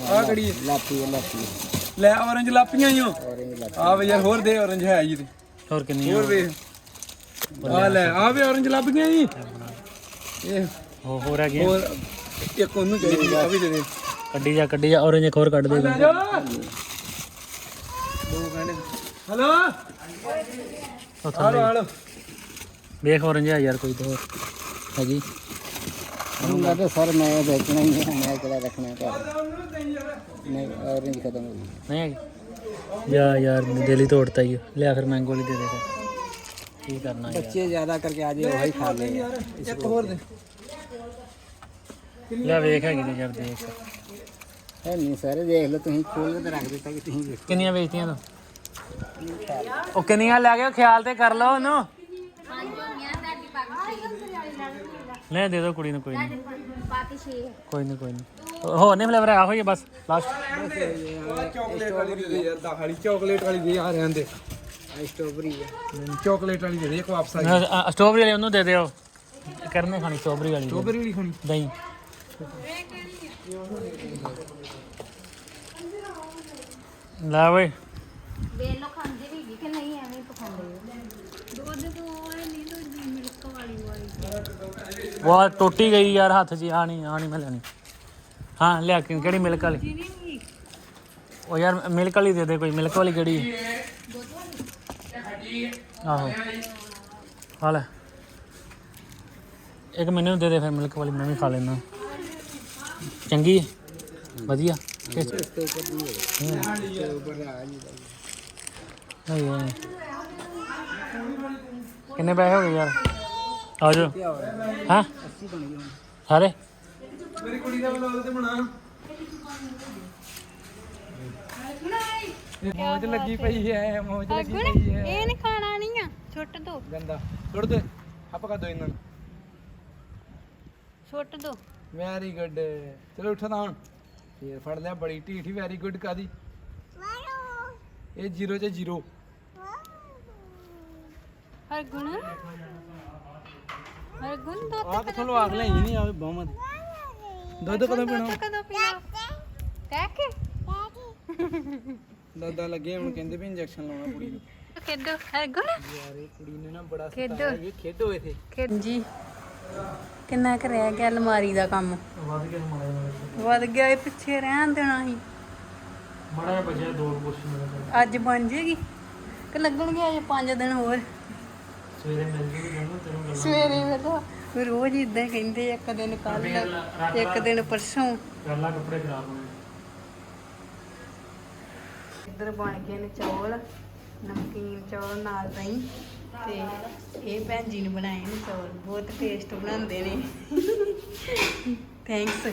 ਆ ਕਿਹੜੀ? ਹੈ ਲਾਪੀ ਲਾਪੀ ਲੈ ਔਰੰਜ ਲਾਪੀਆਂ ਹੀ ਹੋ ਔਰੰਜ ਲਾਪੀ ਆ ਵੇ ਯਾਰ ਹੋਰ ਦੇ ਔਰੰਜ ਹੈ ਜੀ ਤੇ। ਹੋਰ ਕਿੰਨੀ ਹੋਰ ਵੇ। ਆ ਲੈ ਆ ਵੇ ਔਰੰਜ ਲਾਪੀਆਂ ਜੀ ਇਹ ਹੋ ਹੋਰ ਆ ਗਿਆ ਹੋਰ ਇੱਕ ਉਹਨੂੰ ਚਾਹੀਦੀ ਆ ਵੀ ਦੇ ਦੇ। ਕੱਢੀ ਜਾ ਕੱਢੀ ਜਾ ਔਰੰਜ ਇੱਕ ਹੋਰ ਕੱਢ ਦੇ। ਦੋ ਕਹਿੰਦੇ। ਹਲੋ? ਹਲੋ ਹਲੋ ਵੇਖ ਔਰੰਜ ਆ ਯਾਰ ਕੋਈ ਤੇ ਹੋਰ। ਹੈਗੀ? ਹੁਣ ਕਹਿੰਦੇ ਸਰ ਮੈਂ ਵੇਚਣਾ ਹੀ ਨਹੀਂ ਮੈਂ ਕਿਹੜਾ ਰੱਖਣਾ ਘਰ। ਨਹੀਂ ਔਰੇਂਜ ਖਤਮ ਹੋ ਗਈ। ਨਹੀਂ ਹੈਗੀ। ਯਾ ਯਾਰ ਦਿਲ ਤੋੜਤਾ ਹੀ ਲਿਆ ਫਿਰ ਮੈਂਗੋ ਲਈ ਦੇ ਦੇ ਕੀ ਕਰਨਾ ਯਾਰ? ਬੱਚੇ ਜ਼ਿਆਦਾ ਕਰਕੇ ਆ ਜੇ ਉਹ ਹੀ ਖਾ ਲੈ ਇੱਕ ਹੋਰ ਦੇ। ਲੈ ਵੇਖ ਹੈਗੀ ਤੇ ਯਾਰ ਦੇਖ। ਹੈ ਨਹੀਂ ਸਾਰੇ ਦੇਖ ਲਓ ਤੁਸੀਂ ਖੋਲ ਕੇ ਰੱਖ ਦਿੱਤਾ ਕਿ ਤੁਸੀਂ ਕਿੰਨੀਆਂ ਵੇਚਤੀਆਂ ਤੂੰ? ਉਹ ਕਿੰਨੀਆਂ ਲੈ ਗਏ ਖਿਆਲ ਤੇ ਕਰ ਲਓ ਉਹਨੂੰ। ਲੈ ਦੇ ਦੋ ਕੁੜੀ ਨੂੰ ਕੋਈ ਨਹੀਂ ਕੋਈ ਨਹੀਂ ਕੋਈ ਨਹੀਂ ਹੋਰ ਨਹੀਂ ਫਲੇਵਰ ਆਹੋ ਹੀ ਬਸ ਲਾਸਟ ਚਾਕਲੇਟ ਵਾਲੀ ਦੇ ਦੇ ਯਾਰ ਦਸ ਦੇ ਚਾਕਲੇਟ ਵਾਲੀ ਦੇ ਦੇ ਇੱਕ ਵਾਪਸ ਆ ਸਟ੍ਰਾਬੇਰੀ ਵਾਲੀ ਉਹਨੂੰ ਦੇ ਦਿਓ। ਕਰਨੇ ਖਾਣੀ ਸਟ੍ਰੋਬਰੀ ਵਾਲੀ ਦੇ। ਸਟ੍ਰਾਬਰੀ ਖਾਣੀ। ਦਹੀਂ। ਲੈ ਵੇ ਦੇਖ ਖਾਂਦੇ ਵੀ ਕਿ ਨਹੀਂ ਐਵੇਂ ਹੀ ਉਹ ਟੁੱਟੀ ਗਈ ਯਾਰ ਹੱਥ 'ਚ ਆ ਨਹੀਂ ਮੈਂ ਲੈਣੀ ਹਾਂ ਲਿਆ ਕਿ ਕਿਹੜੀ ਮਿਲਕ ਵਾਲੀ? ਉਹ ਯਾਰ ਮਿਲਕ ਵਾਲੀ ਦੇ ਦੇ ਕੋਈ ਮਿਲਕ ਵਾਲੀ ਕਿਹੜੀ? ਆਹੋ। ਹਾਂ ਲੈ। ਇੱਕ ਮੈਨੂੰ ਦੇ ਦੇ ਫਿਰ ਮਿਲਕ ਵਾਲੀ ਮੈਂ ਵੀ ਖਾ ਲੈਣਾ ਚੰਗੀ ਵਧੀਆ। ਕਿੰਨੇ ਪੈਸੇ ਹੋ ਗਏ ਯਾਰ? ਆ ਕੀ ਹੋ? ਰਿਹਾ ਹਾਂ 80 ਬਣ ਗਏ ਸਾਰੇ? ਮੇਰੀ ਕੁੜੀ ਦਾ ਵਲੋਗ ਤੇ ਬਣਾ। ਮੌਜ ਲੱਗੀ ਪਈ ਹੈ ਮੌਜ ਲੱਗੀ ਪਈ ਹੈ। ਇਹ ਨਹੀਂ ਖਾਣਾ ਨਹੀਂ ਆ ਛੁੱਟ ਦੋ। ਗੰਦਾ। ਛੋੜ ਦੇ ਆਪਾਂ ਕਰ ਦੋ ਇਹਨਾਂ ਨੂੰ। ਛੁੱਟ ਦੋ। ਵੈਰੀ ਗੁੱਡ ਚਲੋ ਉੱਠੋ ਤਾਂ ਹੁਣ। ਫੇਰ ਫੜ ਲਿਆ ਬੜੀ ਢੀਠੀ ਵੈਰੀ ਗੁੱਡ ਕਾਦੀ। ਇਹ 0 ਚ 0 ਹਰਗੁਣ ਹਰਗੁਣ ਦੁੱਧ ਆਹ ਕਿੱਥੋਂ ਲਵਾ ਕੇ ਲਈ ਨਹੀਂ ਆਵੇ ਬਾਹਾਂ ਦੀ ਦੁੱਧ ਕਦੋਂ ਪੀਣਾ? ਕਦੋਂ ਪੀਣਾ? ਕਹਿ ਕੇ। ਦਾਦਾ ਲੱਗੇ ਹੁਣ ਕਹਿੰਦੇ ਵੀ ਇੰਜੈਕਸ਼ਨ ਲਾਉਣਾ ਕੁੜੀ ਨੂੰ। ਖੇਡੋ ਹਰਗੁਣ ਯਾਰ ਇਹ ਕੁੜੀ ਨੇ ਨਾ ਬੜਾ ਖੇਡੋ। ਸਤਾਇਆ ਵੀ ਖੇਡੋ ਇਥੇ। ਖੇਡ। ਜੀ ਕਿੰਨਾ ਕੁ ਰਹਿ ਗਿਆ ਅਲਮਾਰੀ ਦਾ ਕੰਮ? ਵੱਧ ਗਿਆ ਇਹ ਪਿੱਛੇ ਰਹਿਣ ਦੇਣਾ ਸੀ। ਮਾੜਾ ਬਚਿਆ ਦੋ ਮੇਰੇ ਅੱਜ ਬਣ ਜੇਗੀ ਕਿ ਲੱਗਣਗੇ ਅਜੇ 5 ਦਿਨ ਹੋਰ? ਸਵੇਰੇ ਮਿਲ ਜੂਗੀ ਜੰਨੂ ਗੱਲ ਸਵੇਰੇ ਵੇਲਾ ਰੋਜ਼ ਇਦਾਂ ਕਹਿੰਦੇ ਇੱਕ ਦਿਨ ਕੱਲ ਇੱਕ ਦਿਨ ਪਰਸੋਂ। ਪਹਿਲਾ ਕੱਪੜੇ ਖਰਾਬ ਹੋਣੇ ਇੱਧਰ ਬਣ ਗਏ ਨੇ ਚੌਲ ਨਮਕੀਨ ਚੌਲ ਨਾਲ ਦਹੀਂ ਤੇ ਇਹ ਭੈਣ ਜੀ ਨੇ ਬਣਾਏ ਨੇ ਚੌਲ ਬਹੁਤ ਟੇਸਟ ਬਣਾਉਂਦੇ ਨੇ। ਥੈਂਕਸ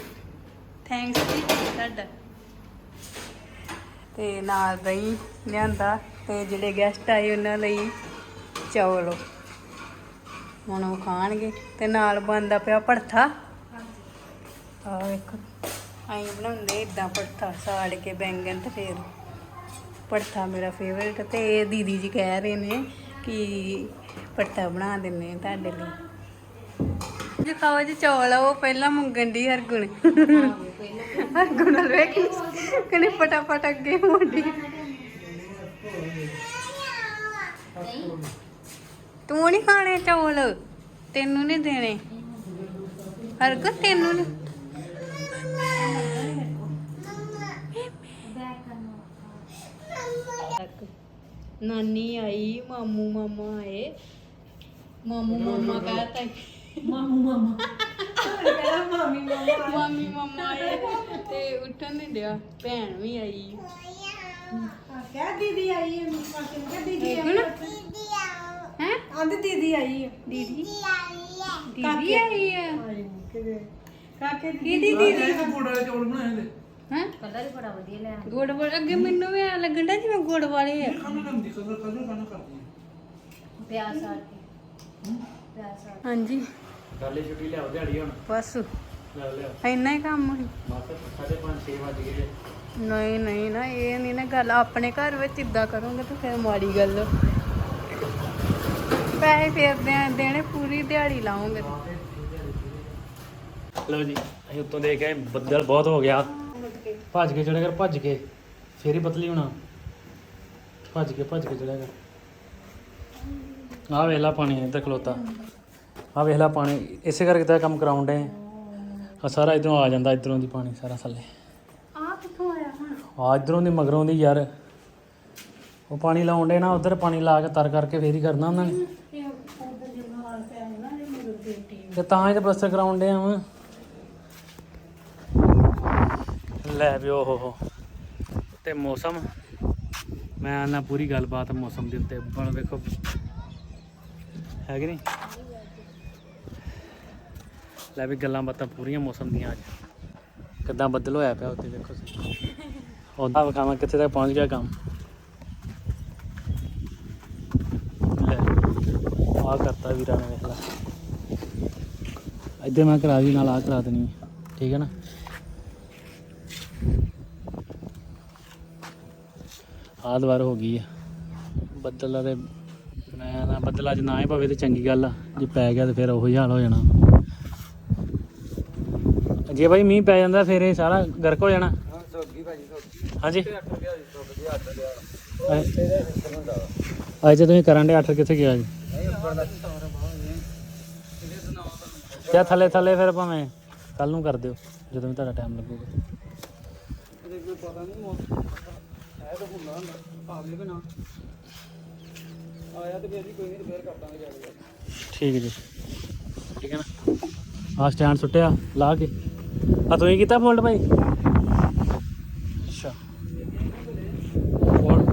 ਥੈਂਕਸ ਜੀ ਤੁਹਾਡਾ। ਤੇ ਨਾਲ ਦਹੀਂ ਲਿਆਂਦਾ ਤੇ ਜਿਹੜੇ ਗੈਸਟ ਆਏ ਉਹਨਾਂ ਲਈ ਚੌਲ। ਹੁਣ ਉਹ ਖਾਣਗੇ ਤੇ ਨਾਲ ਬਣਦਾ ਪਿਆ ਭੜਥਾ ਆ ਵੇਖੋ। ਆਈ ਬਣਾਉਂਦੇ ਇਦਾਂ ਭੜਥਾ ਸਾੜ ਕੇ ਬੈਂਗਣ ਤੇ ਫੇਰ ਭੜਥਾ ਮੇਰਾ ਫੇਵਰਟ ਤੇ ਇਹ ਦੀਦੀ ਜੀ ਕਹਿ ਰਹੇ ਨੇ ਕਿ ਭੜਥਾ ਬਣਾ ਦਿੰਨੇ ਤੁਹਾਡੇ ਲਈ। ਜੇ ਖਾਓ ਜੀ ਚੌਲ ਆ, ਉਹ ਪਹਿਲਾਂ ਮੰਗਣ ਦੀ ਹਰਗੁਣ। ਹਰਗੁਣ ਨਾਲ ਵੇਖ ਕਿਨੇ ਫਟਾਫਟ ਅੱਗੇ ਮੋੜੀ ਤੂੰ ਨਹੀਂ ਖਾਣੇ ਚੌਲ? ਤੈਨੂੰ ਨਹੀਂ ਦੇਣੇ। ਹਰਗੁਣ ਤੈਨੂੰ ਨਹੀਂ ਨਾਨੀ ਆਈ ਮਾਮੂ ਮਾਮਾ ਆਏ। ਮਾਮੂ ਮਾਮਾ ਕਹਤਾ ਮਾਮੂ ਮਾਮਾ। ਮਾਮੀ ਮਾਮਾ ਮਾਮੀ ਮਾਮਾ ਆਏ। ਤੇ ਉੱਠਣ ਨਹੀਂ ਦਿਆ। ਭੈਣ ਵੀ ਆਈ। ਕਹਿ ਦੀਦੀ ਆਈ ਹੈ ਮੇਰੇ ਪਾਸੇ ਕਹਿ ਦੀਦੀ ਹੈ? ਆਂਦੀ ਦੀਦੀ ਆਈ ਹੈ ਦੀਦੀ? ਦੀਦੀ ਆਈ ਹੈ ਕਾਕੇ। ਕਿਹਦੀ ਦੀਦੀ? ਇਹ ਗੁੜ ਵਾਲੇ ਚੌਲ ਬਣਾਏ ਨੇ। ਹੈ? ਕਲਰ ਹੀ ਬੜਾ ਵਧੀਆ ਲਿਆ। ਗੁੜ ਵਾਲੇ ਅੱਗੇ ਮੈਨੂੰ ਵੀ ਐਂ ਲੱਗਣ ਡਿਆ ਜਿਵੇਂ ਗੁੜ ਵਾਲੇ ਆ। ਖਾਣਾ ਲੰਦੀ ਕਦਰ ਕਦਰ ਖਾਣਾ ਕਰਦੀ। ਪਿਆਜ਼ ਸਾੜ ਕੇ। ਪਿਆਜ਼ ਸਾੜ ਹਾਂਜੀ। ਕੱਲੇ ਛੁੱਟੀ ਲਿਆਓ ਦਿਹਾੜੀ ਹੁਣ। ਬਸ। ਲੈ ਇੰਨਾ ਹੀ ਕੰਮ ਸੀ ਬਸ ਸਾਢੇ ਪੰਜ 6 ਵਜ ਗਏ ਨਹੀਂ ਨਹੀਂ ਨਾ ਇਹ ਨਹੀਂ ਨਾ ਗੱਲ। ਆਪਣੇ ਘਰ ਵਿੱਚ ਇਦਾਂ ਕਰੋਗੇ ਤਾਂ ਫਿਰ ਮਾੜੀ ਗੱਲ। ਪੈਸੇ ਫੇਰ ਦੇ- ਦੇਣੇ ਪੂਰੀ ਦਿਹਾੜੀ ਲਾਉਂਗੇ। ਲਓ ਜੀ ਅਸੀਂ ਉੱਤੋਂ ਦੇਖ ਕੇ ਆਏ, ਬੱਦਲ ਬਹੁਤ ਹੋ ਗਿਆ। ਭੱਜ ਕੇ ਚੜਿਆ ਕਰ ਭੱਜ ਕੇ। ਫੇਰ ਹੀ ਪਤਲੀ ਹੋਣਾ। ਭੱਜ ਕੇ ਭੱਜ ਕੇ ਚੜਿਆ ਕਰ। ਆਹ ਵੇਲਾ ਪਾਣੀ ਇੱਧਰ ਖਲੋਤਾ। ਆਹ ਵੇਲਾ ਪਾਣੀ ਇਸੇ ਕਰਕੇ ਤਾਂ ਇਹ ਕੰਮ ਕਰਾਉਣ ਡੇ ਆ ਸਾਰਾ ਇਧਰੋਂ ਆ ਜਾਂਦਾ ਇਧਰੋਂ ਦੀ ਪਾਣੀ ਸਾਰਾ ਥੱਲੇ। ਆ ਕਿੱਥੋਂ ਆਇਆ ਹੁਣ? ਆ ਇਧਰੋਂ ਦੀ ਮਗਰੋਂ ਦੀ ਯਾਰ। ਉਹ ਪਾਣੀ ਲਾਉਣ ਡੇ ਨਾ ਉਧਰ ਪਾਣੀ ਲਾ ਕੇ ਤਰ ਕਰਕੇ ਫੇਰ ਹੀ ਕਰਨਾ ਉਹਨਾਂ ਨੇ ਇਹ ਉਧਰ ਜਿਹਾ ਹਾਲ ਪਿਆ ਹੈ ਨਾ ਇਹ ਮਗਰ ਬੇਟੀ ਤੇ ਤਾਂ ਹੀ ਤਾਂ ਪਲਸਤਰ ਕਰਾਉਣ ਡੇ ਵਾਂ। ਲੈ ਵੀ ਓਹ ਤੇ ਮੌਸਮ, ਮੈਂ ਨਾ ਪੂਰੀ ਗੱਲਬਾਤ ਮੌਸਮ ਦੇ ਉੱਤੇ। ਬਣ ਵੇਖੋ, ਹੈ ਕਿ ਨਹੀਂ? ਲੈ ਵੀ ਗੱਲਾਂ ਬਾਤਾਂ ਪੂਰੀਆਂ ਮੌਸਮ ਦੀਆਂ ਅੱਜ। ਕਿੱਦਾਂ ਬੱਦਲ ਹੋਇਆ ਪਿਆ ਉੱਤੇ ਦੇਖੋ ਤੁਸੀਂ। ਉਹਦਾ ਵਿਖਾਵਾਂ ਕਿੱਥੇ ਤੱਕ ਪਹੁੰਚ ਗਿਆ ਕੰਮ। ਲੈ ਆ ਕਰਤਾ ਵੀਰਾਂ ਨੇ, ਵੇਖ ਲਾ। ਇੱਧਰ ਮੈਂ ਕਰਾ ਦੀ ਨਾਲ ਆ ਕਰਾ ਦੇਣੀ। ਠੀਕ ਹੈ ਨਾ? ਆਹ ਦੁਬਾਰਾ ਹੋ ਗਈ ਆ। ਬੱਦਲ ਦੇ ਮੈਂ ਨਾ ਬੱਦਲ ਅੱਜ ਨਾ ਹੀ ਪਵੇ ਤੇ ਚੰਗੀ ਗੱਲ ਆ। ਜੇ ਪੈ ਗਿਆ ਤੇ ਫਿਰ ਉਹੋ ਹੀ ਹਾਲ ਹੋ ਜਾਣਾ। ਜੇ ਭਾਈ ਮੀਂਹ ਪੈ ਜਾਂਦਾ ਫਿਰ ਇਹ ਸਾਰਾ ਗਰਕ ਹੋ ਜਾਣਾ। ਹਾਂਜੀ। ਅੱਜ ਤੁਸੀਂ ਕਰਨ ਦੇ 8 ਕਿੱਥੇ ਗਿਆ ਜੀ? ਜਾਂ ਥੱਲੇ ਥੱਲੇ ਫਿਰ ਭਾਵੇਂ ਕੱਲ ਨੂੰ ਕਰ ਦਿਓ ਜਦੋਂ ਵੀ ਤੁਹਾਡਾ ਟਾਈਮ ਲੱਗੂਗਾ। ਠੀਕ ਜੀ। ਠੀਕ ਹੈ ਨਾ? ਆ ਸਟੈਂਡ ਸੁੱਟਿਆ ਲਾ ਕੇ। ਆ ਤੁਸੀਂ ਕੀਤਾ ਫੋਲਡ ਭਾਈ ਅੱਛਾ। ਫੋਲਡ